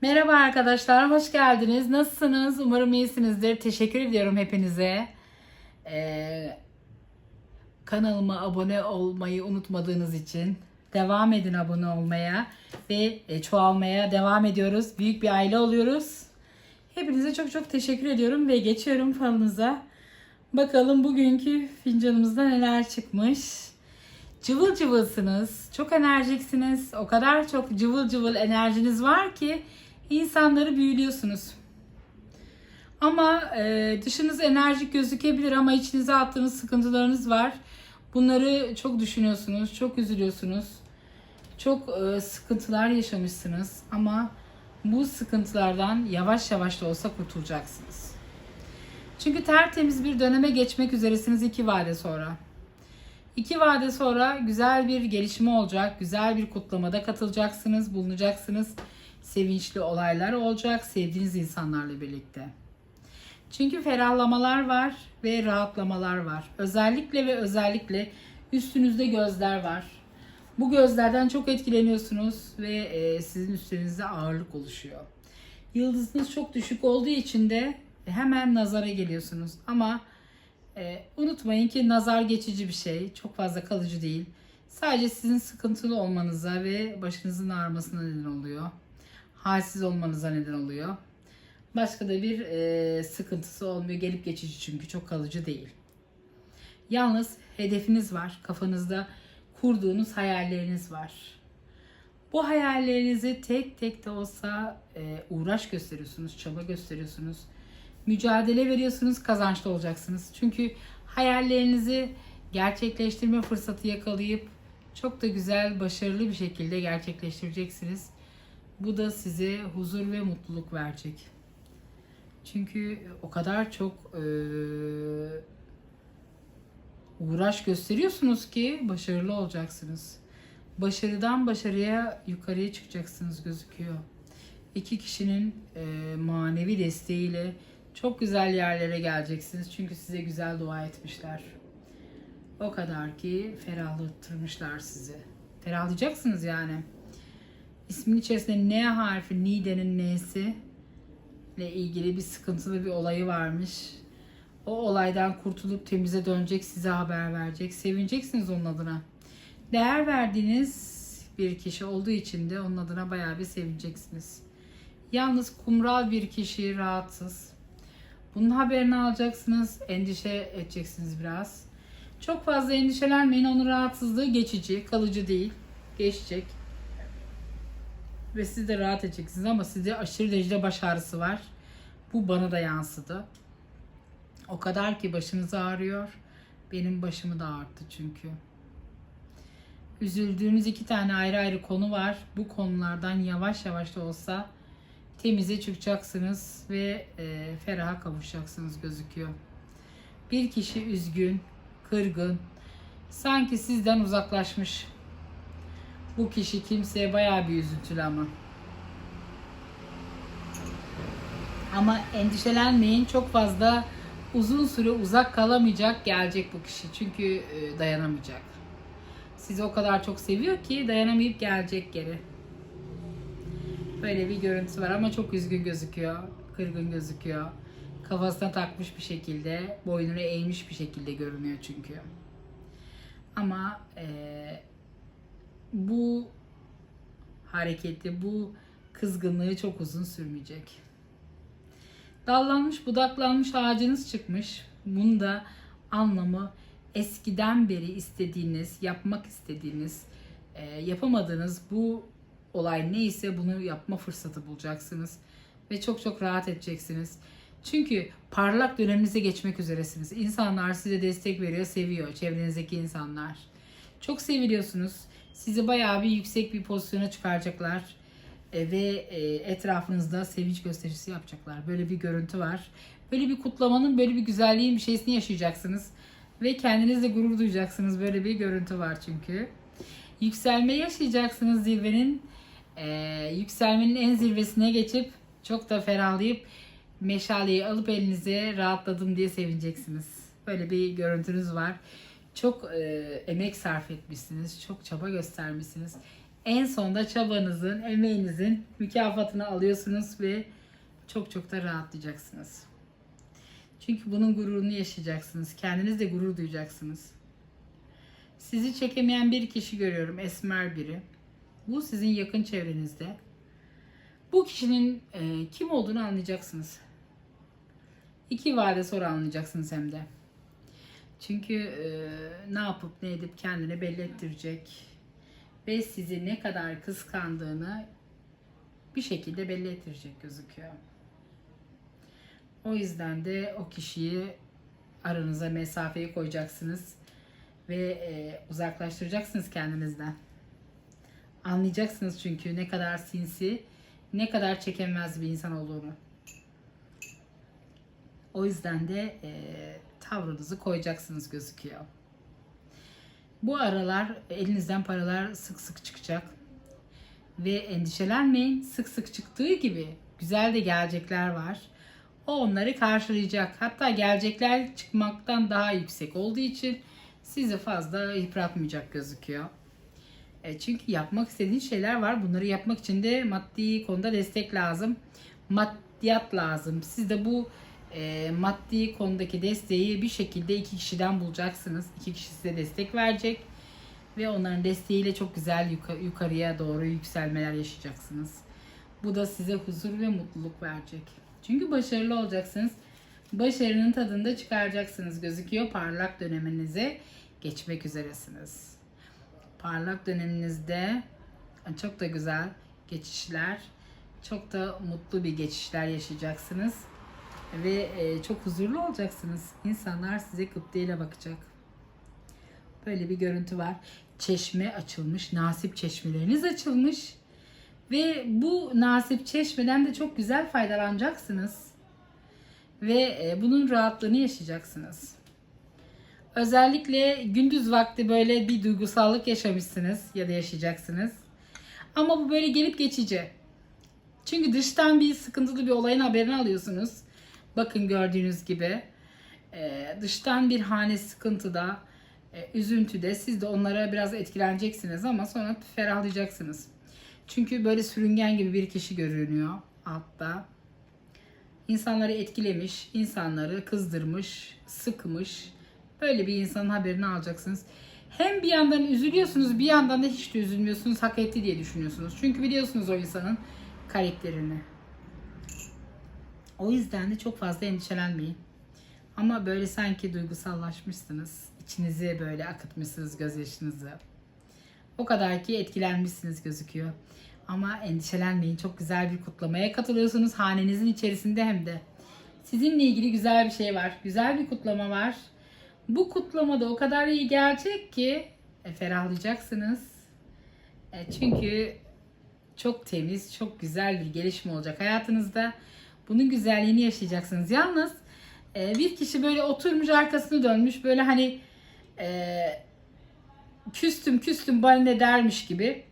Merhaba arkadaşlar, hoş geldiniz. Nasılsınız? Umarım iyisinizdir. Teşekkür ediyorum hepinize. Ee, kanalıma abone olmayı unutmadığınız için devam edin abone olmaya ve e, çoğalmaya devam ediyoruz. Büyük bir aile oluyoruz. Hepinize çok çok teşekkür ediyorum ve geçiyorum falınıza. Bakalım bugünkü fincanımızda neler çıkmış. Cıvıl cıvılsınız, çok enerjiksiniz. O kadar çok cıvıl cıvıl enerjiniz var ki insanları büyülüyorsunuz. Ama e, dışınız enerjik gözükebilir ama içinize attığınız sıkıntılarınız var. Bunları çok düşünüyorsunuz, çok üzülüyorsunuz. Çok e, sıkıntılar yaşamışsınız ama bu sıkıntılardan yavaş yavaş da olsa kurtulacaksınız. Çünkü tertemiz bir döneme geçmek üzeresiniz iki vade sonra. İki vade sonra güzel bir gelişme olacak. Güzel bir kutlamada katılacaksınız, bulunacaksınız. Sevinçli olaylar olacak sevdiğiniz insanlarla birlikte. Çünkü ferahlamalar var ve rahatlamalar var. Özellikle ve özellikle üstünüzde gözler var. Bu gözlerden çok etkileniyorsunuz ve e, sizin üstünüzde ağırlık oluşuyor. Yıldızınız çok düşük olduğu için de hemen nazara geliyorsunuz. Ama e, unutmayın ki nazar geçici bir şey. Çok fazla kalıcı değil. Sadece sizin sıkıntılı olmanıza ve başınızın ağrımasına neden oluyor. Halsiz olmanıza neden oluyor. Başka da bir e, sıkıntısı olmuyor. Gelip geçici çünkü çok kalıcı değil. Yalnız hedefiniz var. Kafanızda kurduğunuz hayalleriniz var. Bu hayallerinizi tek tek de olsa e, uğraş gösteriyorsunuz, çaba gösteriyorsunuz. Mücadele veriyorsunuz, kazançlı olacaksınız. Çünkü hayallerinizi gerçekleştirme fırsatı yakalayıp çok da güzel, başarılı bir şekilde gerçekleştireceksiniz. Bu da size huzur ve mutluluk verecek. Çünkü o kadar çok e, uğraş gösteriyorsunuz ki başarılı olacaksınız. Başarıdan başarıya yukarıya çıkacaksınız gözüküyor. İki kişinin e, manevi desteğiyle çok güzel yerlere geleceksiniz. Çünkü size güzel dua etmişler. O kadar ki ferahlattırmışlar sizi. Ferahlayacaksınız yani. İsmin içerisinde N harfi, Nide'nin N'si ile ilgili bir sıkıntılı bir olayı varmış. O olaydan kurtulup temize dönecek, size haber verecek. Sevineceksiniz onun adına. Değer verdiğiniz bir kişi olduğu için de onun adına bayağı bir sevineceksiniz. Yalnız kumral bir kişi rahatsız. Bunun haberini alacaksınız. Endişe edeceksiniz biraz. Çok fazla endişelenmeyin. Onun rahatsızlığı geçici, kalıcı değil. Geçecek. Ve siz de rahat edeceksiniz ama sizde aşırı derecede baş ağrısı var. Bu bana da yansıdı. O kadar ki başınız ağrıyor. Benim başımı da ağrıttı çünkü. Üzüldüğünüz iki tane ayrı ayrı konu var. Bu konulardan yavaş yavaş da olsa temize çıkacaksınız ve e, feraha kavuşacaksınız gözüküyor. Bir kişi üzgün, kırgın, sanki sizden uzaklaşmış. Bu kişi kimseye bayağı bir üzüntülü ama. Ama endişelenmeyin çok fazla uzun süre uzak kalamayacak gelecek bu kişi. Çünkü e, dayanamayacak. Sizi o kadar çok seviyor ki dayanamayıp gelecek geri. Böyle bir görüntüsü var ama çok üzgün gözüküyor. Kırgın gözüküyor. Kafasına takmış bir şekilde, boynunu eğmiş bir şekilde görünüyor çünkü. Ama e, bu hareketi, bu kızgınlığı çok uzun sürmeyecek. Dallanmış, budaklanmış ağacınız çıkmış. Bunun da anlamı eskiden beri istediğiniz, yapmak istediğiniz, e, yapamadığınız bu olay neyse bunu yapma fırsatı bulacaksınız. Ve çok çok rahat edeceksiniz. Çünkü parlak döneminize geçmek üzeresiniz. İnsanlar size destek veriyor, seviyor. Çevrenizdeki insanlar. Çok seviliyorsunuz. Sizi bayağı bir yüksek bir pozisyona çıkaracaklar. E, ve e, etrafınızda sevinç gösterisi yapacaklar. Böyle bir görüntü var. Böyle bir kutlamanın, böyle bir güzelliğin bir şeysini yaşayacaksınız. Ve kendinizle gurur duyacaksınız. Böyle bir görüntü var çünkü. Yükselme yaşayacaksınız zirvenin. e, yükselmenin en zirvesine geçip çok da ferahlayıp meşaleyi alıp elinize rahatladım diye sevineceksiniz. Böyle bir görüntünüz var. Çok e, emek sarf etmişsiniz. Çok çaba göstermişsiniz. En sonunda çabanızın, emeğinizin mükafatını alıyorsunuz ve çok çok da rahatlayacaksınız. Çünkü bunun gururunu yaşayacaksınız. Kendiniz de gurur duyacaksınız. Sizi çekemeyen bir kişi görüyorum. Esmer biri. Bu sizin yakın çevrenizde. Bu kişinin e, kim olduğunu anlayacaksınız. İki vade sonra anlayacaksınız hem de. Çünkü e, ne yapıp ne edip kendini belli ettirecek ve sizi ne kadar kıskandığını bir şekilde belli ettirecek gözüküyor. O yüzden de o kişiyi aranıza mesafeyi koyacaksınız ve e, uzaklaştıracaksınız kendinizden. Anlayacaksınız çünkü ne kadar sinsi, ne kadar çekemez bir insan olduğunu. O yüzden de e, tavrınızı koyacaksınız gözüküyor. Bu aralar elinizden paralar sık sık çıkacak. Ve endişelenmeyin. Sık sık çıktığı gibi güzel de gelecekler var. O onları karşılayacak. Hatta gelecekler çıkmaktan daha yüksek olduğu için sizi fazla yıpratmayacak gözüküyor. E, çünkü yapmak istediğin şeyler var. Bunları yapmak için de maddi konuda destek lazım. Maddiyat lazım. Siz de bu e, maddi konudaki desteği bir şekilde iki kişiden bulacaksınız. İki kişi size destek verecek. Ve onların desteğiyle çok güzel yuka- yukarıya doğru yükselmeler yaşayacaksınız. Bu da size huzur ve mutluluk verecek. Çünkü başarılı olacaksınız. Başarının tadını da çıkaracaksınız gözüküyor. Parlak döneminize geçmek üzeresiniz. Parlak döneminizde çok da güzel geçişler, çok da mutlu bir geçişler yaşayacaksınız. Ve e, çok huzurlu olacaksınız. İnsanlar size gıptayla bakacak. Böyle bir görüntü var. Çeşme açılmış, nasip çeşmeleriniz açılmış. Ve bu nasip çeşmeden de çok güzel faydalanacaksınız. Ve e, bunun rahatlığını yaşayacaksınız. Özellikle gündüz vakti böyle bir duygusallık yaşamışsınız ya da yaşayacaksınız. Ama bu böyle gelip geçici. Çünkü dıştan bir sıkıntılı bir olayın haberini alıyorsunuz. Bakın gördüğünüz gibi e, dıştan bir hane sıkıntıda, e, üzüntüde siz de onlara biraz etkileneceksiniz ama sonra ferahlayacaksınız. Çünkü böyle sürüngen gibi bir kişi görünüyor altta. İnsanları etkilemiş, insanları kızdırmış, sıkmış. Böyle bir insanın haberini alacaksınız. Hem bir yandan üzülüyorsunuz, bir yandan da hiç de üzülmüyorsunuz, hak etti diye düşünüyorsunuz. Çünkü biliyorsunuz o insanın karakterini. O yüzden de çok fazla endişelenmeyin. Ama böyle sanki duygusallaşmışsınız. İçinizi böyle akıtmışsınız gözyaşınızı. O kadar ki etkilenmişsiniz gözüküyor. Ama endişelenmeyin. Çok güzel bir kutlamaya katılıyorsunuz hanenizin içerisinde hem de. Sizinle ilgili güzel bir şey var. Güzel bir kutlama var. Bu kutlamada o kadar iyi gelecek ki e, ferahlayacaksınız. E, çünkü çok temiz, çok güzel bir gelişme olacak hayatınızda. Bunun güzelliğini yaşayacaksınız. Yalnız e, bir kişi böyle oturmuş arkasını dönmüş böyle hani e, küstüm küstüm bana ne dermiş gibi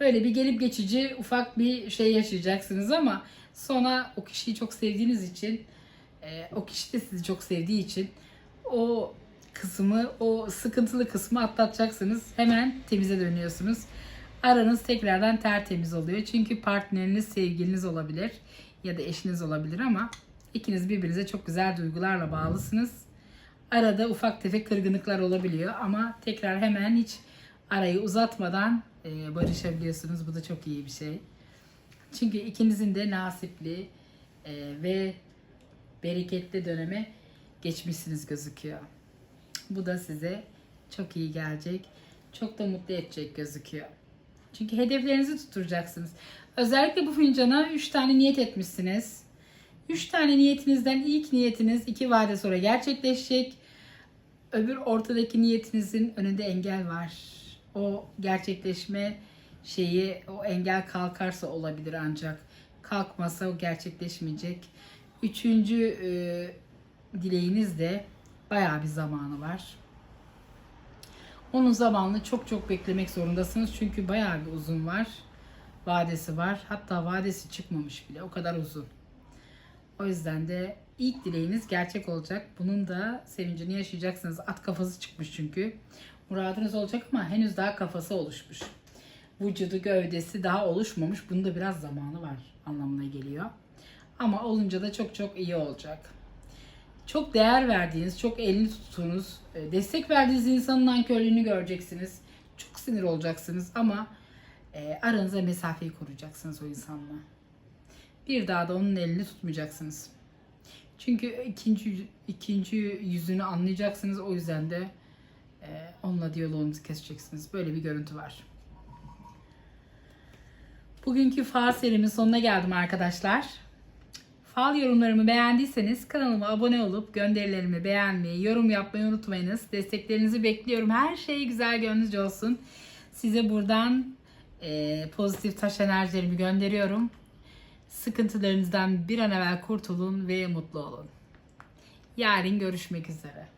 böyle bir gelip geçici ufak bir şey yaşayacaksınız ama sonra o kişiyi çok sevdiğiniz için e, o kişi de sizi çok sevdiği için o kısmı o sıkıntılı kısmı atlatacaksınız. Hemen temize dönüyorsunuz. Aranız tekrardan tertemiz oluyor. Çünkü partneriniz sevgiliniz olabilir ya da eşiniz olabilir ama ikiniz birbirinize çok güzel duygularla bağlısınız. Arada ufak tefek kırgınlıklar olabiliyor ama tekrar hemen hiç arayı uzatmadan e, barışabiliyorsunuz. Bu da çok iyi bir şey. Çünkü ikinizin de nasipli e, ve bereketli döneme geçmişsiniz gözüküyor. Bu da size çok iyi gelecek. Çok da mutlu edecek gözüküyor. Çünkü hedeflerinizi tutturacaksınız. Özellikle bu fincana 3 tane niyet etmişsiniz. 3 tane niyetinizden ilk niyetiniz 2 vade sonra gerçekleşecek. Öbür ortadaki niyetinizin önünde engel var. O gerçekleşme şeyi o engel kalkarsa olabilir ancak kalkmasa o gerçekleşmeyecek. Üçüncü e, dileğiniz de bayağı bir zamanı var. Onun zamanını çok çok beklemek zorundasınız çünkü bayağı bir uzun var. Vadesi var. Hatta vadesi çıkmamış bile. O kadar uzun. O yüzden de ilk dileğiniz gerçek olacak. Bunun da sevincini yaşayacaksınız. At kafası çıkmış çünkü. Muradınız olacak ama henüz daha kafası oluşmuş. Vücudu, gövdesi daha oluşmamış. Bunun da biraz zamanı var anlamına geliyor. Ama olunca da çok çok iyi olacak. Çok değer verdiğiniz, çok elini tuttuğunuz, e, destek verdiğiniz insanın nankörlüğünü göreceksiniz. Çok sinir olacaksınız ama e, aranıza mesafeyi koruyacaksınız o insanla. Bir daha da onun elini tutmayacaksınız. Çünkü ikinci ikinci yüzünü anlayacaksınız. O yüzden de onunla diyaloğunuzu keseceksiniz. Böyle bir görüntü var. Bugünkü fal serimin sonuna geldim arkadaşlar. Fal yorumlarımı beğendiyseniz kanalıma abone olup gönderilerimi beğenmeyi, yorum yapmayı unutmayınız. Desteklerinizi bekliyorum. Her şey güzel gönlünüzce olsun. Size buradan e, pozitif taş enerjilerimi gönderiyorum. Sıkıntılarınızdan bir an evvel kurtulun ve mutlu olun. Yarın görüşmek üzere.